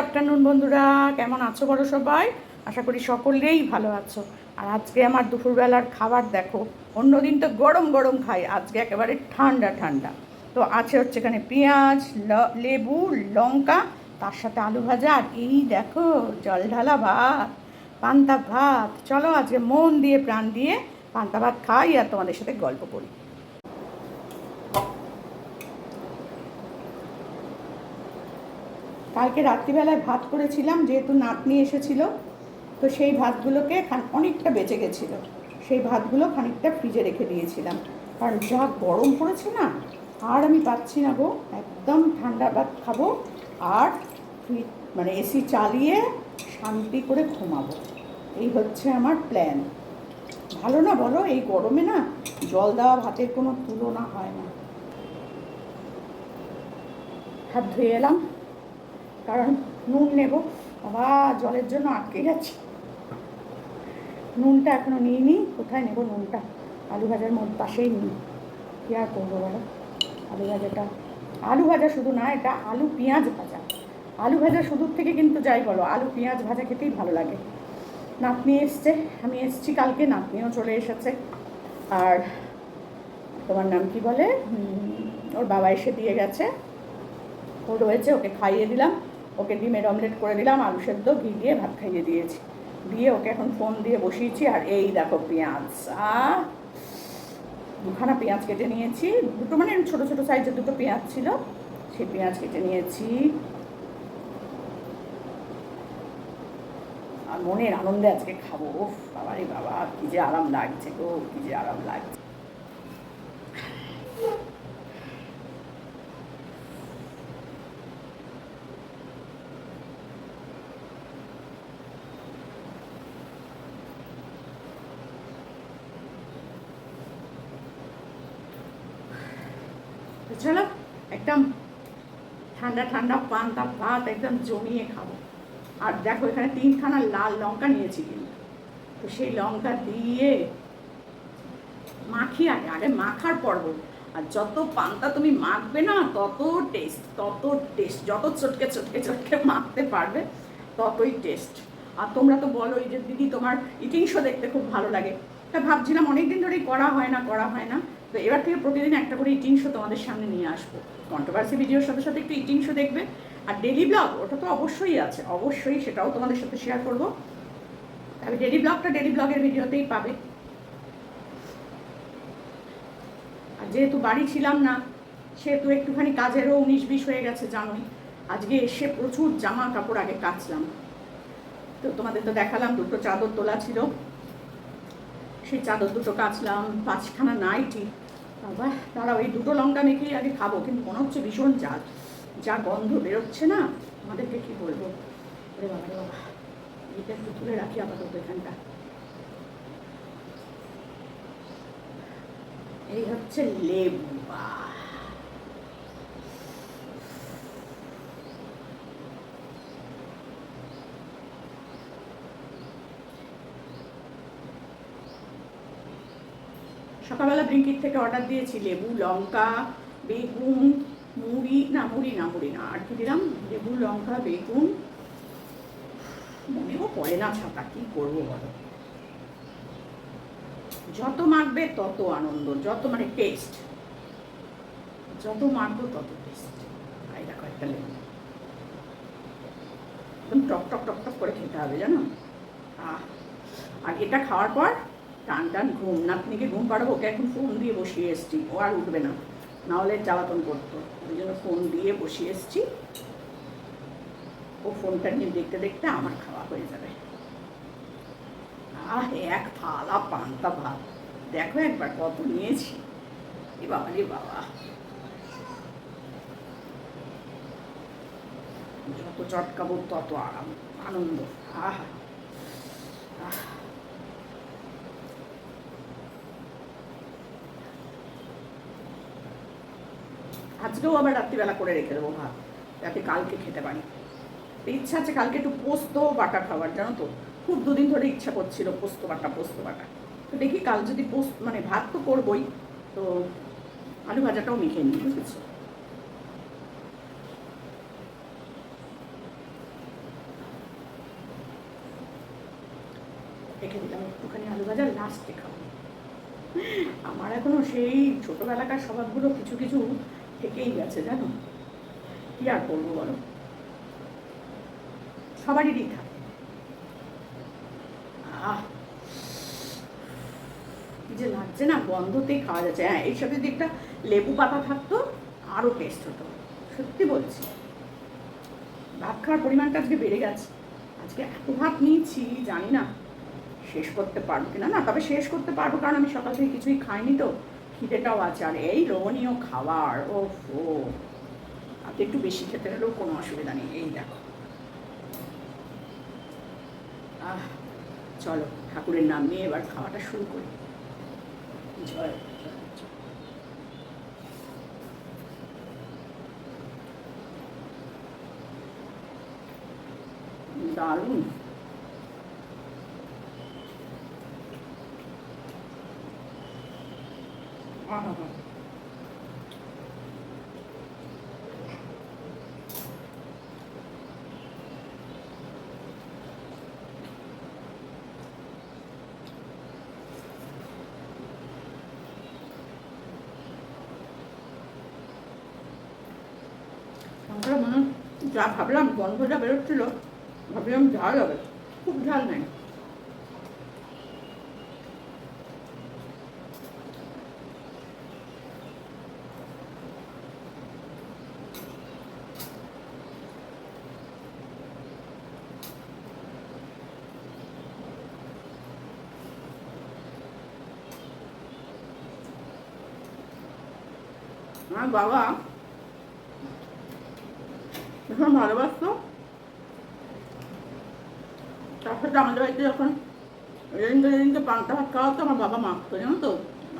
Afternoon বন্ধুরা, কেমন আছো বলো সবাই? আশা করি সকলেই ভালো আছো। আর আজকে আমার দুপুরবেলার খাবার দেখো, অন্যদিন তো গরম গরম খাই, আজকে একেবারে ঠান্ডা ঠান্ডা। তো আছে হচ্ছে এখানে পেঁয়াজ লেবু, লঙ্কা, তার সাথে আলু ভাজা, আর এই দেখো জল ঢালা ভাত, পান্তা ভাত। চলো আজকে মন দিয়ে, প্রাণ দিয়ে পান্তা ভাত খাই আর তোমাদের সাথে গল্প করি। কালকে রাত্রিবেলায় ভাত করেছিলাম, যেহেতু নাতনি এসেছিল, তো সেই ভাতগুলোকে অনেকটা বেঁচে গেছিল। সেই ভাতগুলো খানিকটা ফ্রিজে রেখে দিয়েছিলাম। কারণ যা গরম পড়েছে না, আর আমি পাচ্ছি না গো। একদম ঠান্ডা ভাত খাব আর মানে এসি চালিয়ে শান্তি করে ঘুমাবো। এই হচ্ছে আমার প্ল্যান ভালো না বলো? এই গরমে না জল দেওয়া ভাতের কোনো তুলনা হয় না। হাত ধুয়ে এলাম। কারণ নুন নেব। বাবা, জলের জন্য আটকে যাচ্ছে নুনটা এখনও নিইনি, কোথায় নেব নুনটা? আলু ভাজার মধ্যে পাশেই নিই। কী আর করব বলো? আলু ভাজাটা আলু ভাজা শুধু না, এটা আলু পেঁয়াজ ভাজা। আলু ভাজা শুধুর থেকে কিন্তু যাই বলো, আলু পেঁয়াজ ভাজা খেতেই ভালো লাগে। নাতনি এসছে, আমি এসছি কালকে, নাতনিও চলে এসেছে। আর তোমার নাম কি বলে? ওর বাবা এসে দিয়ে গেছে। ও রয়েছে, ওকে খাইয়ে দিলাম। ওকে ডিমের অমলেট করে দিলাম, আলু সেদ্ধ, ঘি দিয়ে ভাত খাইয়ে দিয়েছি। দিয়ে ওকে এখন ফোন দিয়ে বসিয়েছি, আর এই দেখো পেঁয়াজ। দুখানা পেঁয়াজ কেটে নিয়েছি। দুটো মানে ছোটো ছোটো সাইজের দুটো পেঁয়াজ ছিল, সেই পেঁয়াজ কেটে নিয়েছি। আর মনের আনন্দে আজকে খাব। বাবারে বাবা, কি যে আরাম লাগছে গো, কি যে আরাম লাগছে তো চলো একদম ঠান্ডা ঠান্ডা পান্তা, ভাত একদম জমিয়ে খাব। আর দেখো এখানে তিনখানা লাল লঙ্কা নিয়েছি কিন্তু। তো সেই লঙ্কা দিয়ে মাখি আগে আগে মাখার পর্ব আর যত পান্তা তুমি মাখবে না, তত টেস্ট তত টেস্ট যত চটকে চটকে চটকে মাখতে পারবে, ততই টেস্ট আর তোমরা তো বলোই যে দিদি তোমার ইটিং দেখতে খুব ভালো লাগে। তা ভাবছিলাম অনেকদিন ধরেই করা হয় না, করা হয় না। তো এবার থেকে প্রতিদিন একটা করে ইটিং শো তোমাদের সামনে নিয়ে আসব। কন্ট্রোভার্সি ভিডিওর সাথে সাথে একটু ইটিং শো দেখবে। আর ডেলি ব্লগ ওটা তো অবশ্যই আছে। অবশ্যই সেটাও তোমাদের সাথে শেয়ার করব। তবে ডেলি ব্লগটা ডেলি ব্লগের ভিডিওতেই পাবে। আর যেহেতু বাড়ি ছিলাম না, সেহেতু একটুখানি কাজেরও উনিশ বিশ হয়ে গেছে, জানোই। আজকে এসে প্রচুর জামা কাপড় আগে কাচলাম। তো তোমাদের তো দেখালাম, দুটো চাদর তোলা ছিল। সেই চাদর দুটো কাচলাম, পাঁচখানা নাইটি বাবা তারা ওই দুটো লঙ্কা মেখেই আগে খাব, কিন্তু মনে হচ্ছে ভীষণ জাল। যা গন্ধ বেরোচ্ছে না আমাদেরকে কি বলব? রে বাবা রে বাবা এটা একটু তুলে রাখি আপাতত এখানটা। এই হচ্ছে লেবু, বাহ। সকালবেলা ব্লিঙ্কিট থেকে অর্ডার দিয়েছি লেবু, লঙ্কা, বেগুন, মুড়ি, না মুড়ি না মুড়ি না, আর কি দিলাম? লেবু, লঙ্কা, বেগুন। মনেও পড়ে না ছাতা, কি করব বলো? যত মাখবে তত আনন্দ, যত মানে টেস্ট যত মাখবো তত টেস্ট এই দেখো একটা লেবু। একদম টক টক টক টক করে খেতে হবে, জানো? আর এটা খাওয়ার পর টান টান ঘুম। নাতনিকে ঘুম পাড়াবো ওকে এখন ফোন দিয়ে বসিয়ে এসছি। ও আর উঠবে না। নাহলে জ্বালাতন করতো। ওই জন্য ফোন দিয়ে বসিয়ে এসছি। ও ফোনটা নিয়ে দেখতে দেখতে আমার খাওয়া হয়ে যাবে। আহ, এক থালা পান্তা ভাত। দেখো একবার কত নিয়েছি। এ বাবা রে বাবা। যত চটকাবো তত আরাম, আনন্দ। আহা, আহ। আজকেও আমরা রাত্রিবেলা করে রেখে দেবো ভাত। যাতে কালকে খেতে পারি। ইচ্ছা আছে কালকে একটু পোস্ত বাটা খাওয়ার, জানো তো? খুব দুদিন ধরে ইচ্ছা করছিল পোস্ত বাটা পোস্ত বাটা। তো দেখি কাল যদি পোস্ত মানে ভাত তো করবই। তো আলু ভাজাটাও মেখে নিই, বুঝেছ? রেখে দিলাম একটুখানি আলু ভাজা লাস্টে খাব। আমার এখনও সেই ছোটবেলাকার স্বভাবগুলো কিছু কিছু থেকেই গেছে, জানো? কি আর করব বলো? সবারই থাকে যে লাগছে না, গন্ধতেই খাওয়া যাচ্ছে। হ্যাঁ এর সাথে যদি একটা লেবু পাতা থাকতো আরও টেস্ট হতো। সত্যি বলছি। ভাত খাওয়ার পরিমাণটা আজকে বেড়ে গেছে। আজকে এত ভাত নিয়েছি, জানি না শেষ করতে পারব কিনা। না, তবে শেষ করতে পারব, কারণ আমি সকাল থেকে কিছুই খাইনি তো। খিদেটাও আছে। আর এই লোভনীয় খাবার ও ও আপনি একটু বেশি খেতে গেলেও কোনো অসুবিধা নেই। এই দেখো। আহ, চলো, ঠাকুরের নাম নিয়ে এবার খাওয়াটা শুরু করি। দারুণ আহা হা লঙ্কাটা মনে হয় যা ভাবলাম গন্ধটা বেরোচ্ছিল। ভাবলাম ঝাল হবে খুব ঝাল নাই আমার বাবা। ভীষণ ভালোবাসতো তার সাথে আমাদের বাড়িতে যখন যেদিনকে যেদিনকে পান্তা ভাত খাওয়া হতো, আমার বাবা মাখতো, জানো তো?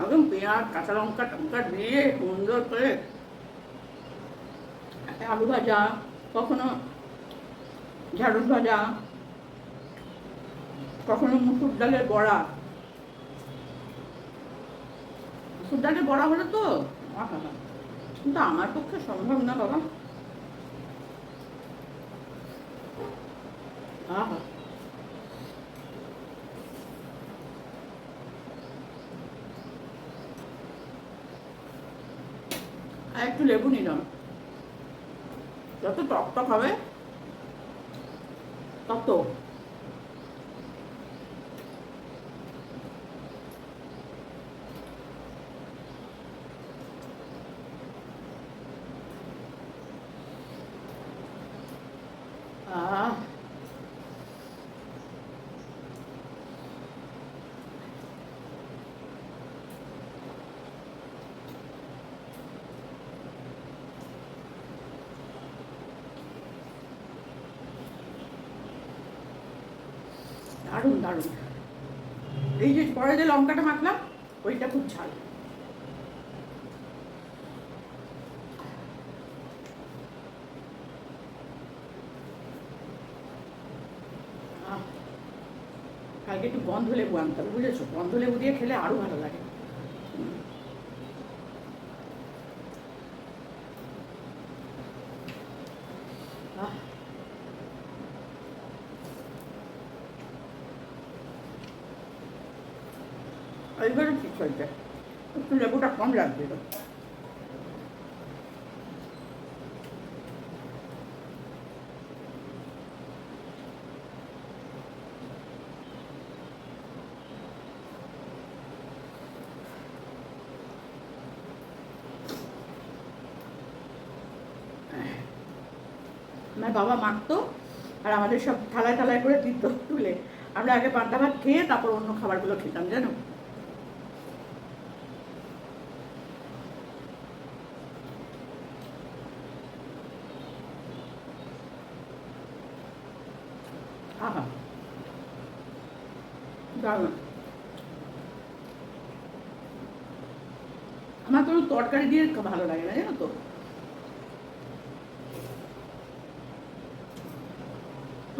একদম পেঁয়াজ, কাঁচা লঙ্কা, টঙ্কা দিয়ে সুন্দর করে আলু ভাজা, কখনো ঢ্যাঁড়স ভাজা, কখনো মুসুর ডালের বড়া। মুসুর ডালের বড়া হলো তো? আহা হা। কিন্তু আমার পক্ষে সম্ভব না বাবা। আহা। আর একটু লেবু নিলাম যত টক টক হবে তত আহ দারুণ দারুণ। এই যে পরে যে লঙ্কাটা মাখলাম, ওইটা খুব ঝাল। কালকে একটু গন্ধ লেবু আনতে হবে, বুঝেছ? গন্ধ লেবু দিয়ে খেলে আরও ভালো লাগে হুম। আহ এইবারে ঠিক হয়েছে একটু লেবুটা কম লাগবে আমার বাবা মাখতো আর আমাদের সব থালায় থালায় করে দিত তুলে। আমরা আগে পান্তা ভাত খেয়ে তারপর অন্য খাবারগুলো খেতাম, জানো? আহা দারুণ আমার কোনো তরকারি দিয়ে ভালো লাগে না, জানো তো?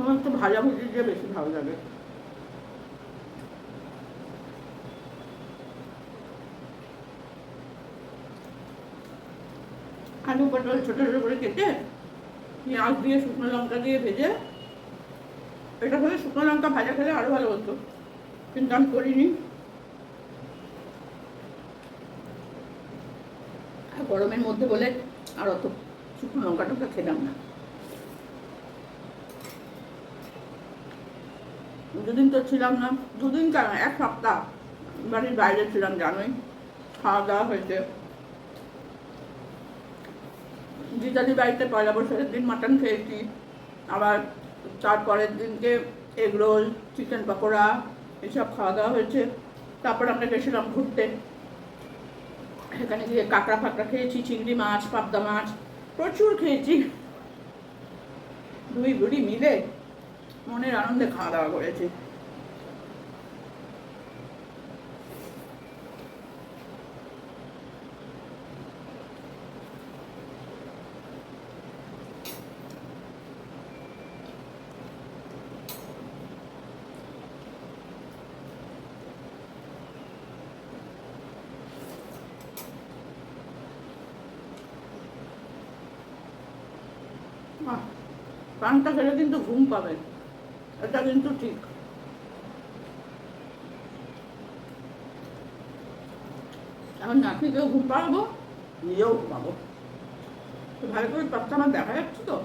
আমার তো ভাজা ভুজি দিয়ে বেশি ভালো লাগে। আলু পটল ছোটো ছোটো করে কেটে, পেঁয়াজ দিয়ে শুকনো লঙ্কা দিয়ে ভেজে এটা হলে শুকনো লঙ্কা ভাজা খেলে আরও ভালো হতো। কিন্তু আমি করিনি। আর গরমের মধ্যে বলে আর অত শুকনো লঙ্কা টঙ্কা খেলাম না। দুদিন তো ছিলাম না। দুদিন কেন? এক সপ্তাহ। বাড়ির বাইরে ছিলাম, জানোই। খাওয়া দাওয়া হয়েছে। জিজাদি বাড়িতে পয়লা বৈশাখের দিন মাটন খেয়েছি। আবার তারপরের দিনকে এগ রোল চিকেন পকোড়া, এসব খাওয়া দাওয়া হয়েছে। তারপর আমরা গেছিলাম ঘুরতে। সেখানে গিয়ে কাঁকড়া ফাঁকড়া খেয়েছি, চিংড়ি মাছ, পাবদা মাছ, প্রচুর খেয়েছি। দুই বুড়ি মিলে মনের আনন্দে খাওয়া দাওয়া করেছি আহ, খেলে কিন্তু ঘুম পাবেন এটা কিন্তু ঠিক। এখন নাতনিকেও ঘুম পাড়াবো নিজেও ঘুমাবো। তো ভালো করে পাপটা আমার দেখা যাচ্ছে তো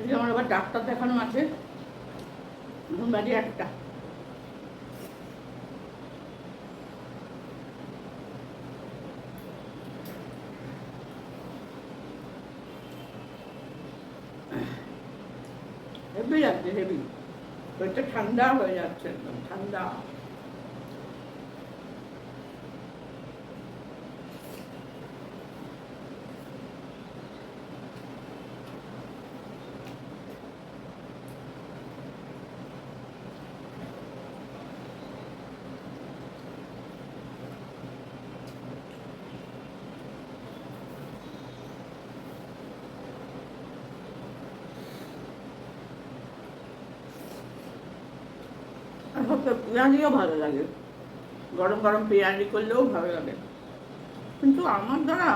এই যে আমার আবার ডাক্তার দেখানো আছে বাজে একটা। হেভি যাচ্ছে হেভি পেটটা ঠান্ডা হয়ে যাচ্ছে একদম ঠান্ডা। হচ্ছে পেঁয়াজিও ভালো লাগে। গরম গরম পেঁয়াজি করলেও ভালো লাগে। কিন্তু আমার দ্বারা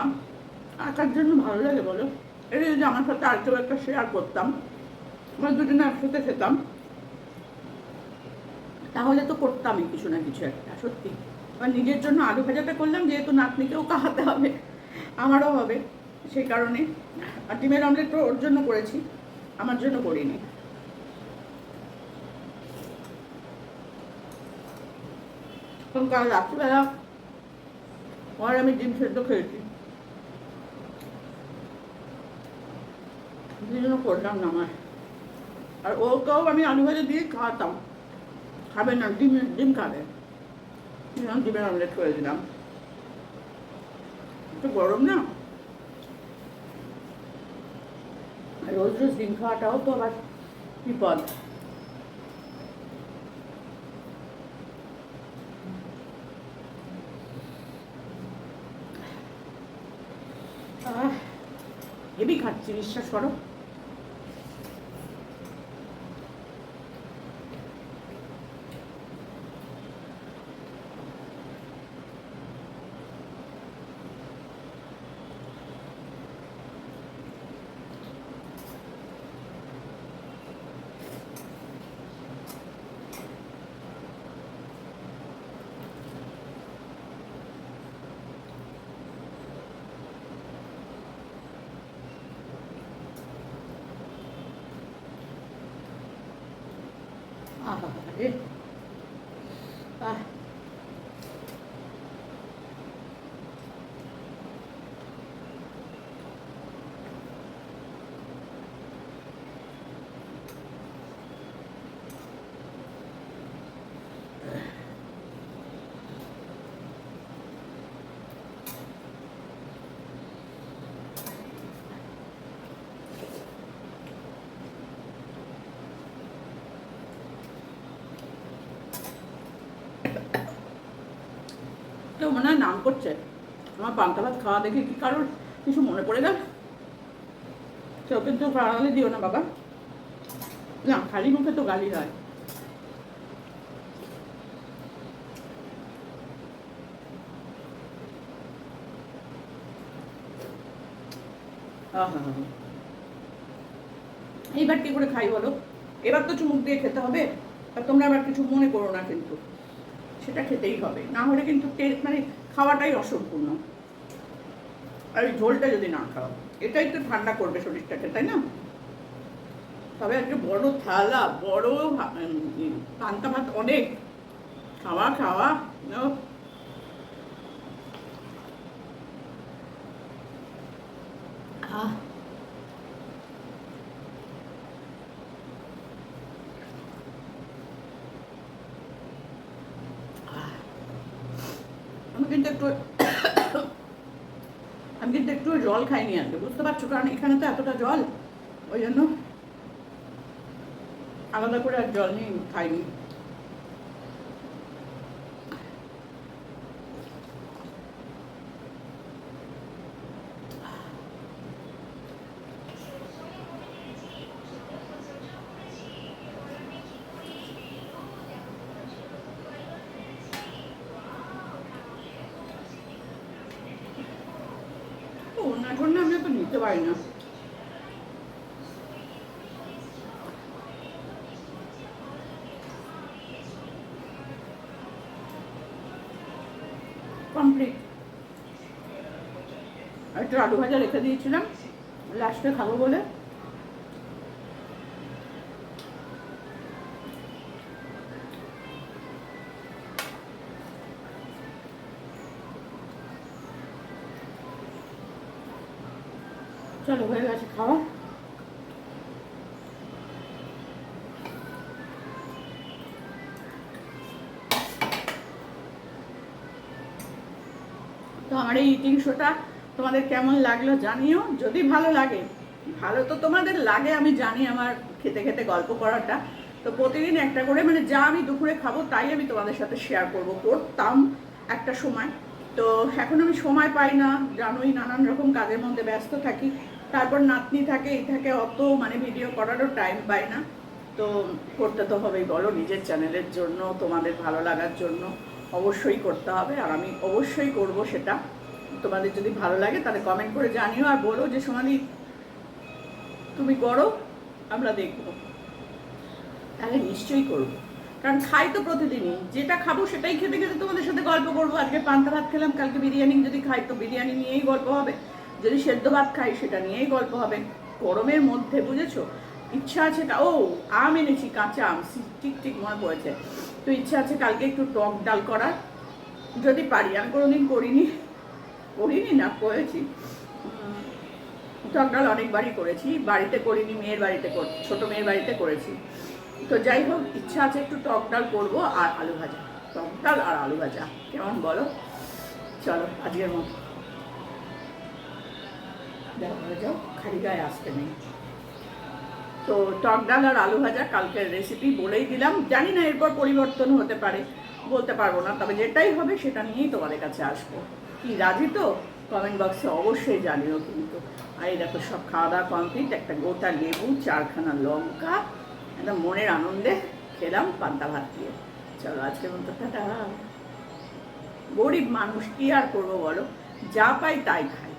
আঁকার জন্য ভালো লাগে বলো? এটা যদি আমার সাথে আর কেউ একটা শেয়ার করতাম আমরা দুজনে একসাথে খেতাম, তাহলে তো করতামই কিছু না কিছু একটা, সত্যি। এবার নিজের জন্য আলু ভাজাটা করলাম, যেহেতু নাতনিকেও খাওয়াতে হবে, আমারও হবে। সেই কারণে আর ডিমের অমলেট ওর জন্য করেছি, আমার জন্য করিনি। এখন কাল রাত্রিবেলা আর আমি ডিম সেদ্ধ খেয়েছি। করলাম না আর ওকেও আমি আলু দিয়ে খাওয়াতাম। খাবে না, ডিম ডিম খাবে। ডিমের অমলেট করে দিলাম। একটু গরম না? রোজ রোজ ডিম খাওয়াটাও তো আবার বিপদ। হেভি খাচ্ছি বিশ্বাস করো আহা কেউ মনে হয় নাম করছে। আমার পান্তা ভাত খাওয়া দেখে কি কারোর কিছু মনে পড়ে গেল? কেউ কিন্তু গালালে দিও না, বাবা। না, খালি মুখে তো গালি হয়। এইবার কি করে খাই বলো? এবার তো চুমুক দিয়ে খেতে হবে। আর তোমরা আবার কিছু মনে করো না কিন্তু। সেটা খেতেই হবে। না হলে কিন্তু টেস্ট মানে খাওয়াটাই অসম্পূর্ণ। আর এই ঝোলটা যদি না খাও, এটাই তো ঠান্ডা করবে শরীরটাকে, তাই না? তবে একটা বড় থালা, বড় পান্তা ভাত অনেক। খাওয়া খাওয়া। আহ একটু আমি কিন্তু একটু জল খাইনি আনতে বুঝতে পারছ? কারণ এখানে তো এতটা জল, ওই জন্য আলাদা করে আর জল নিয়ে খাইনি অন্য জন্য আমি তো নিতে পারি না কমপ্লিট একটু আলু ভাজা রেখে দিয়েছিলাম লাস্টে খাব বলে। আমার এই ইটিং শোটা তোমাদের কেমন লাগল জানিও। যদি ভালো লাগে, ভালো তো তোমাদের লাগে, আমি জানি আমার খেতে খেতে গল্প করাটা। তো প্রতিদিন একটা করে মানে যা আমি দুপুরে খাব তাই আমি তোমাদের সাথে শেয়ার করব। করতাম একটা সময়। তো এখন আমি সময় পাই না, জানোই নানান রকম কাজের মধ্যে ব্যস্ত থাকি। তারপর নাতনি থাকে, এই থাকে, অত মানে ভিডিও করারও টাইম পাই না। তো করতে তো হবেই, বলো নিজের চ্যানেলের জন্য, তোমাদের ভালো লাগার জন্য। অবশ্যই করতে হবে, আর আমি অবশ্যই করব সেটা। তোমাদের যদি ভালো লাগে তাহলে কমেন্ট করে জানিও আর বলো যে সোনালি, তুমি করো, আমরা দেখব। তাহলে নিশ্চয়ই করব। কারণ খাই তো প্রতিদিনই, যেটা খাব সেটাই খেতে খেতে তোমাদের সাথে গল্প করব। আজকে পান্তা ভাত খেলাম, কালকে বিরিয়ানি, যদি খাই তো বিরিয়ানি নিয়েই গল্প হবে। যদি সেদ্ধ ভাত খাই সেটা নিয়েই গল্প হবে। গরমের মধ্যে, বুঝেছ? ইচ্ছা আছে ও, আম এনেছি, কাঁচা আম ঠিক ঠিক মনে পড়েছে। তো ইচ্ছা আছে কালকে একটু টক ডাল করার। যদি পারি, আমি কোনোদিন করিনি। করিনি না করেছি। উম, টক ডাল অনেকবারই করেছি বাড়িতে করিনি মেয়ের বাড়িতে ছোট মেয়ের বাড়িতে করেছি। তো যাই হোক ইচ্ছা আছে একটু টক ডাল করব আর আলু ভাজা। টক ডাল আর আলু ভাজা কেমন বলো? চলো আজকের মতো। আসতে নেই। তো টক ডাল আর আলু ভাজা কালকের রেসিপি বলেই দিলাম। জানি না এরপর পরিবর্তন হতে পারে বলতে পারব না। তবে যেটাই হবে সেটা নিয়েই তোমাদের কাছে আসব। কি, রাজি তো? কমেন্ট বক্সে অবশ্যই জানিও কিন্তু আর এই দেখো, সব খাওয়া দাওয়া কমপ্লিট একটা গোটা লেবু, চারখানা লঙ্কা একটা মনের আনন্দে খেলাম পান্তা ভাত দিয়ে। চলো, আজকের মতো গরিব মানুষ কি আর করব বলো? যা পাই তাই খাই।